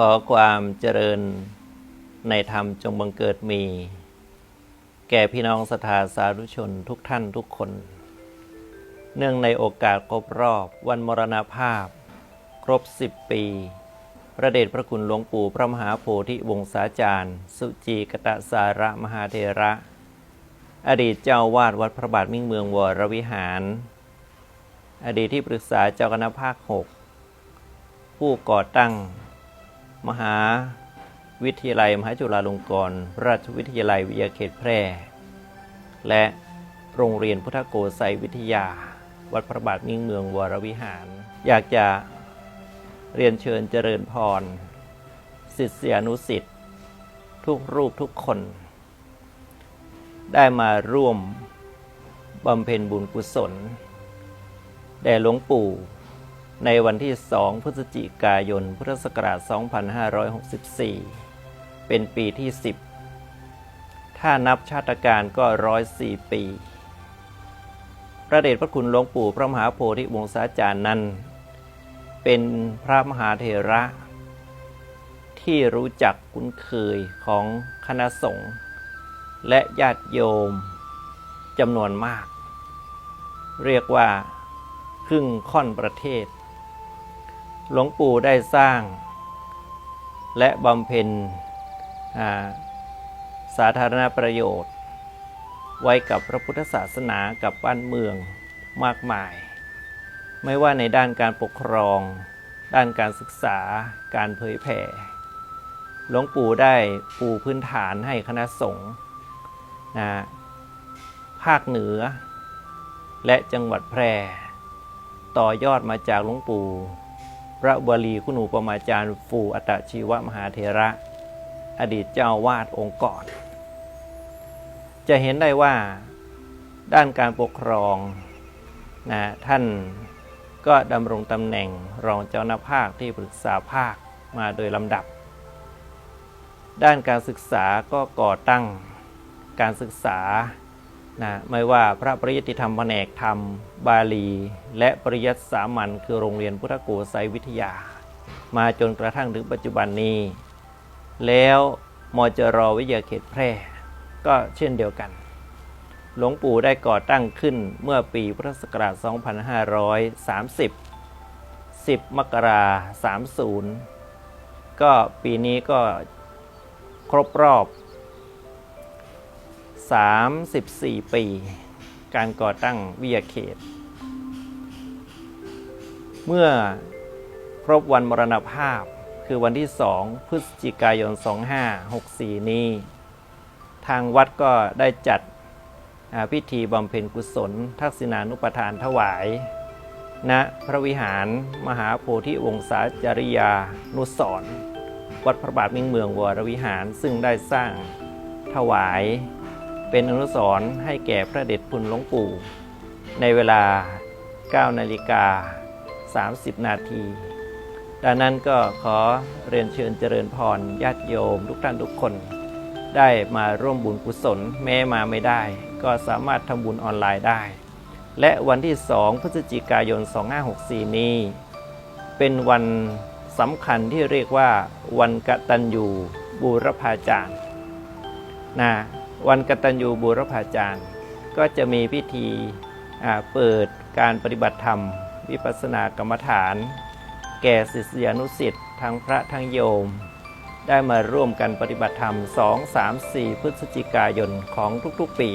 ขอความเจริญในธรรมจงบังเกิดมี แก่พี่น้องสถาสาธุชนทุกท่านทุกคน เนื่องในโอกาสครบรอบวันมรณภาพ ครบสิบปี พระเดชพระคุณหลวงปู่พระมหาโพธิวงศาจารย์ สุจีกตะสาระมหาเทระ อดีตเจ้าวาดวัดพระบาทมิ่งเมืองวรวิหาร อดีตที่ปรึกษาเจ้าคณะภาคหกผู้ก่อตั้ง มหาวิทยาลัย มหาจุฬาลงกรณราชวิทยาลัยวิทยาเขตแพร่ และโรงเรียนพุทธโกสัยวิทยา วัดพระบาทมิ่งเมืองวรวิหาร อยากจะเรียนเชิญเจริญพรศิษยานุสิษย์ทุกรูปทุกคน ได้มาร่วมบำเพ็ญบุญกุศล แด่หลวงปู่ ในวันที่ 2 พฤศจิกายน พุทธศักราช 2564 เป็นปีที่ 10 ถ้านับชาติการก็ 104 ปี พระเดชพระคุณหลวงปู่พระมหาโพธิวงศาจารย์นั้น เป็นพระมหาเถระ ที่รู้จักคุ้นเคยของคณะสงฆ์และญาติโยมจำนวนมาก เรียกว่าครึ่งค่อนประเทศ หลวงปู่ได้สร้าง และบำเพ็ญสาธารณประโยชน์ ไว้กับพระพุทธศาสนากับบ้านเมืองมากมาย ไม่ว่าในด้านการปกครอง ด้านการศึกษาการเผยแผ่หลวงปู่ได้ปูพื้นฐานให้คณะสงฆ์นะภาคเหนือ และจังหวัดแพร่ ต่อยอดมาจากหลวงปู่ พระบาลีคุณูปมาจารย์ฟูอัตชีวมหาเถระ อดีตเจ้าวาดองค์ก่อน จะเห็นได้ว่าด้านการปกครองนะท่านก็ดำรงตำแหน่งรองเจ้าหน้าภาคที่ปรึกษาภาคมาโดยลำดับ ด้านการศึกษาก็ก่อตั้งการศึกษา นะไม่ว่าพระปริยติธรรมแผนกธรรม บาลี และปริยัติสามัญคือโรงเรียนพุทธโกสัยวิทยา มาจนกระทั่งถึงปัจจุบันนี้ แล้วมจรวิทยาเขตแพร่ ก็เช่นเดียวกัน หลวงปู่ได้ก่อตั้งขึ้นเมื่อปีพุทธศักราช 2530 10 มกราคม30 ก็ปีนี้ก็ครบรอบ 34 ปี การก่อตั้งวิทยาเขต เมื่อครบวันมรณภาพคือวันที่ 2 พฤศจิกายน 2564 นี้ ทางวัดก็ได้จัดพิธีบำเพ็ญกุศล ทักษิณานุปทานถวาย ณพระวิหารมหาโพธิวงศาจริยานุสรวัดพระบาทมิ่งเมืองวรวิหารซึ่งได้สร้างถวาย เป็นอนุสรณ์ให้แก่พระเดชคุณหลวงปู่ ในเวลา 9 นาฬิกา 30 นาที ดังนั้นก็ขอเรียนเชิญเจริญพรญาติโยมทุกท่านทุกคน ได้มาร่วมบุญกุศลแม้มาไม่ได้ ก็สามารถทำบุญออนไลน์ได้ และวันที่ 2 พฤศจิกายน 2564 นี้ เป็นวันสำคัญที่เรียกว่าวันกตัญญูบูรพาจารย์นะ วันกตัญญูบูรพาจารย์ ก็จะมีพิธีเปิดการปฏิบัติธรรม วิปัสสนากรรมฐาน แก่ศิษยานุสิ์ทั้งพระทั้งโยม ได้มาร่วมกันปฏิบัติธรรม 2 3 4 พฤศจิกายนของทุกๆปี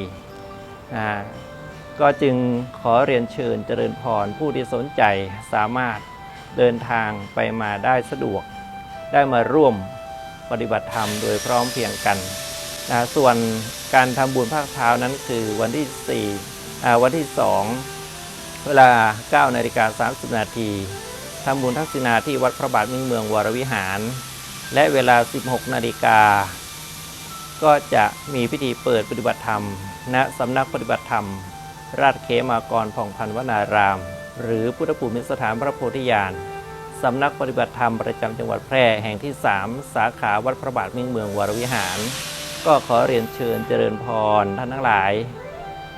ก็จึงขอเรียนเชิญเจริญพรผู้ที่สนใจสามารถเดินทางไปมาได้สะดวก ได้มาร่วมปฏิบัติธรรมโดยพร้อมเพียงกัน นะส่วนการทำบุญภาคเช้านั้นคือวันที่4อ่วันที่ 2 เวลา9นาฬิกา30นาทีทำบุญทักษิณาที่วัดพระบาทมิ่งเมืองวรวิหาร และเวลา 16นาฬิกาก็จะมีพิธีเปิดปฏิบัติธรรม ณสำนักปฏิบัติธรรม ราชเขมากรผ่องพันวนาราม หรือพุทธภูมิสถานพระโพธิญาณสำนักปฏิบัติธรรมประจำจังหวัดแพร่แห่งที่ 3 สาขาวัดพระบาทมิ่งเมืองวรวิหาร ก็ขอเรียนเชิญเจริญพรท่านทั้งหลาย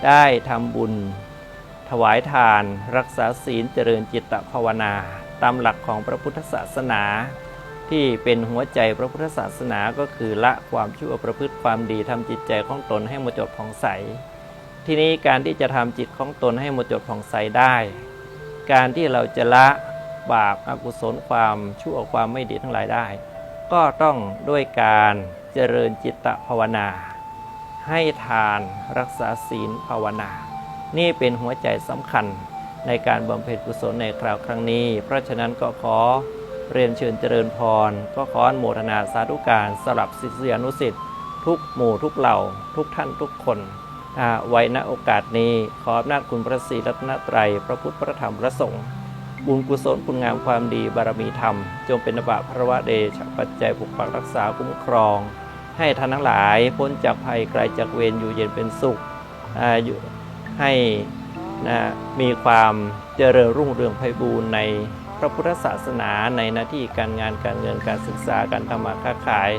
ได้ทำบุญ ถวายทาน รักษาศีลเจริญจิตภาวนา ตามหลักของพระพุทธศาสนา ที่เป็นหัวใจพระพุทธศาสนาก็คือละความชั่วประพฤติความดีทำจิตใจของตนให้หมดจดผ่องใส ทีนี้การที่จะทำจิตของตนให้หมดจดผ่องใสได้ การที่เราจะละบาปอกุศลความชั่วความไม่ดีทั้งหลายได้ ก็ต้องด้วยการ เจริญจิตภาวนา ให้ทานรักษาศีลภาวนา นี่เป็นหัวใจสำคัญในการบำเพ็ญกุศลในคราวครั้งนี้ เพราะฉะนั้นก็ขอเรียนเชิญเจริญพร ก็ขออนุโมทนาสาธุการสลับศิษยานุสิทธิ์ทุกหมู่ทุกเหล่า ทุกท่านทุกคนไว้ณโอกาสนี้ขออำนาจคุณพระศรีรัตนตรัย พระพุทธพระธรรมพระสงฆ์บุญกุศลคุณงามความดีบารมีธรรม จงเป็นนบะพระวะเดชปัจจัยปกปักรักษาคุ้มครอง ให้ท่านทั้งหลายพ้นจากภัยไกลจากเวรอยู่เย็นเป็นสุขอายุให้นะมีความเจริญรุ่งเรืองไพบูรณ์ในพระพุทธศาสนาในหน้าที่การงานการเงินการศึกษาการทำมาค้าขาย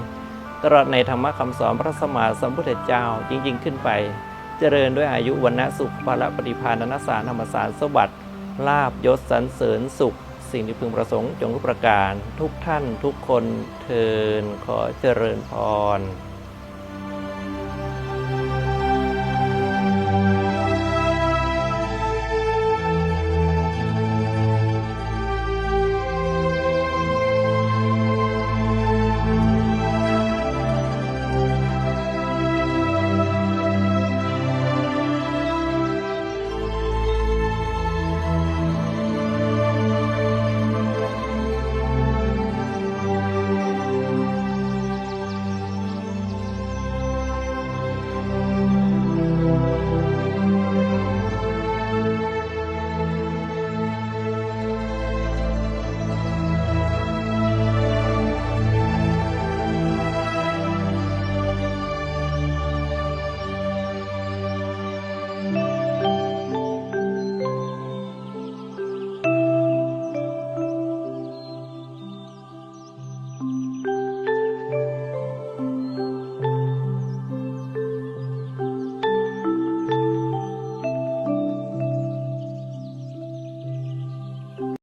ตลอดในธรรมะคำสอนพระสมมาสัมพุทธเจ้าจริงๆขึ้นไป เจริญด้วยอายุวันนะสุขภาละปฏิภาณนสารธรรมสารสวัสดิ์ลาบยศสรรเสริญสุข สิ่งที่พึงประสงค์จงรู้ประการ ทุกท่านทุกคนเทินขอเจริญพร